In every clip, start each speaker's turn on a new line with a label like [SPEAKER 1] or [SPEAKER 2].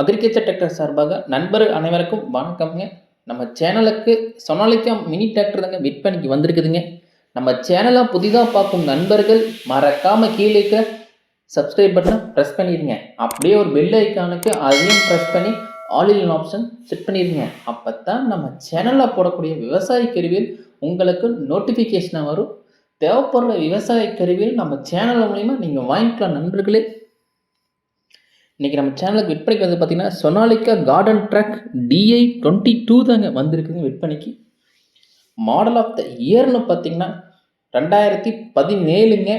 [SPEAKER 1] Agriculture tractor சார்பாக நண்பர்கள் அனைவருக்கும் வணக்கம்ங்க. நம்ம சேனலுக்கு சொனாலிக்கா மினி டிராக்டர் தாங்க விற்பனைக்கு வந்திருக்குதுங்க. நம்ம சேனலை புதிதாக பார்க்கும் நண்பர்கள் மறக்காமல் கீழே இருக்க சப்ஸ்கிரைப் பட்டனை ப்ரெஸ் பண்ணிடுங்க. அப்படியே ஒரு பெல் ஐக்கானுக்கு அதையும் ப்ரெஸ் பண்ணி ஆல் இன் ஆப்ஷன் செட் பண்ணிடுங்க. அப்போ தான் நம்ம சேனலில் போடக்கூடிய விவசாய கருவியில் உங்களுக்கு நோட்டிஃபிகேஷனாக வரும். தேவைப்படுற விவசாய கருவியில் நம்ம சேனல் மூலிமா நீங்கள் வாங்கிக்கலாம் நண்பர்களே. இன்றைக்கி நம்ம சேனலுக்கு விற்பனைக்கு வந்து பார்த்திங்கன்னா Sonalika garden track DI twenty two தாங்க வந்திருக்குங்க விற்பனைக்கு மாடல் ஆஃப் த இயர்னு பார்த்தீங்கன்னா ரெண்டாயிரத்தி பதினேழுங்க.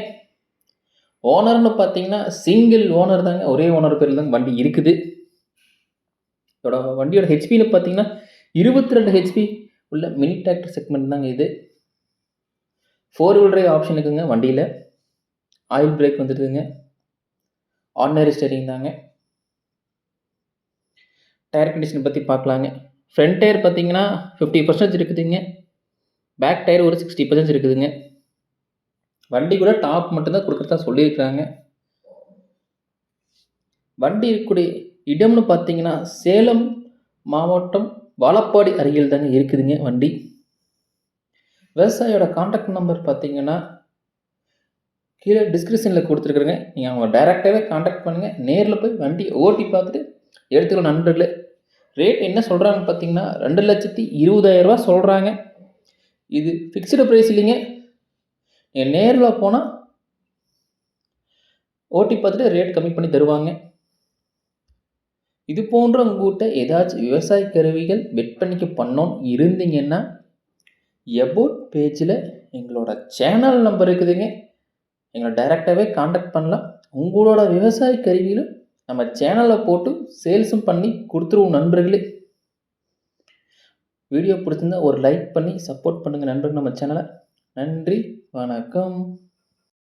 [SPEAKER 1] ஓனர்னு பார்த்தீங்கன்னா சிங்கிள் ஓனர் தாங்க. ஒரே ஓனர் பேரில் தாங்க வண்டி இருக்குது. இதோட வண்டியோட ஹெச்பின்னு பார்த்தீங்கன்னா இருபத்தி ரெண்டு ஹெச்பி உள்ள மினி டிராக்டர் செக்மெண்ட் தாங்க இது. ஃபோர் வீல் டிரைவ் ஆப்ஷன் இருக்குங்க வண்டியில். ஆயில் பிரேக் வந்துடுதுங்க ஆர்டினரி ஸ்டேரிங் தாங்க. டயர் கண்டிஷன் பற்றி பார்க்கலாங்க. ஃப்ரண்ட் டயர் பார்த்தீங்கன்னா ஃபிஃப்டி பர்சன்டேஜ் இருக்குதுங்க. பேக் டயர் ஒரு சிக்ஸ்டி பர்சன்டேஜ் இருக்குதுங்க. வண்டி கூட டாப் மட்டும்தான் கொடுக்குறதா சொல்லியிருக்கிறாங்க. வண்டி இருக்கக்கூடிய இடம்னு பார்த்தீங்கன்னா சேலம் மாவட்டம் வாழப்பாடி அருகில் தாங்க இருக்குதுங்க வண்டி. விவசாயியோட காண்டாக்ட் நம்பர் பார்த்தீங்கன்னா கீழே டிஸ்கிரிப்ஷனில் கொடுத்துருக்குறேங்க. நீங்கள் அவங்க டைரெக்டாகவே காண்டாக்ட் பண்ணுங்கள் நேரில் போய் வண்டி ஓட்டி பார்த்துட்டு எடுத்துக்கலாம் நண்பர்களே ரேட் என்ன சொல்கிறாங்கன்னு பார்த்தீங்கன்னா ரெண்டு லட்சத்தி இருபதாயிரரூபா சொல்கிறாங்க இது ஃபிக்ஸ்டு ப்ரைஸ் இல்லைங்க. நீங்கள் நேரில் போனால் ஓட்டி பார்த்துட்டு ரேட் கம்மி பண்ணி தருவாங்க. இது போன்ற உங்கள்கிட்ட ஏதாச்சும் விவசாய கருவிகள் விற்பனைக்கு பண்ணோன்னு இருந்தீங்கன்னா எபோட் பேஜில் எங்களோட சேனல் நம்பர் இருக்குதுங்க. எங்களை டைரெக்டாகவே காண்டாக்ட் பண்ணலாம். உங்களோட விவசாய கருவியிலும் நம்ம சேனலில் போட்டு சேல்ஸும் பண்ணி கொடுத்துருவோம் நண்பர்களே. வீடியோ பிடிச்சிருந்தா ஒரு லைக் பண்ணி சப்போர்ட் பண்ணுங்கள் நண்பர்கள் நம்ம சேனலை. நன்றி வணக்கம்.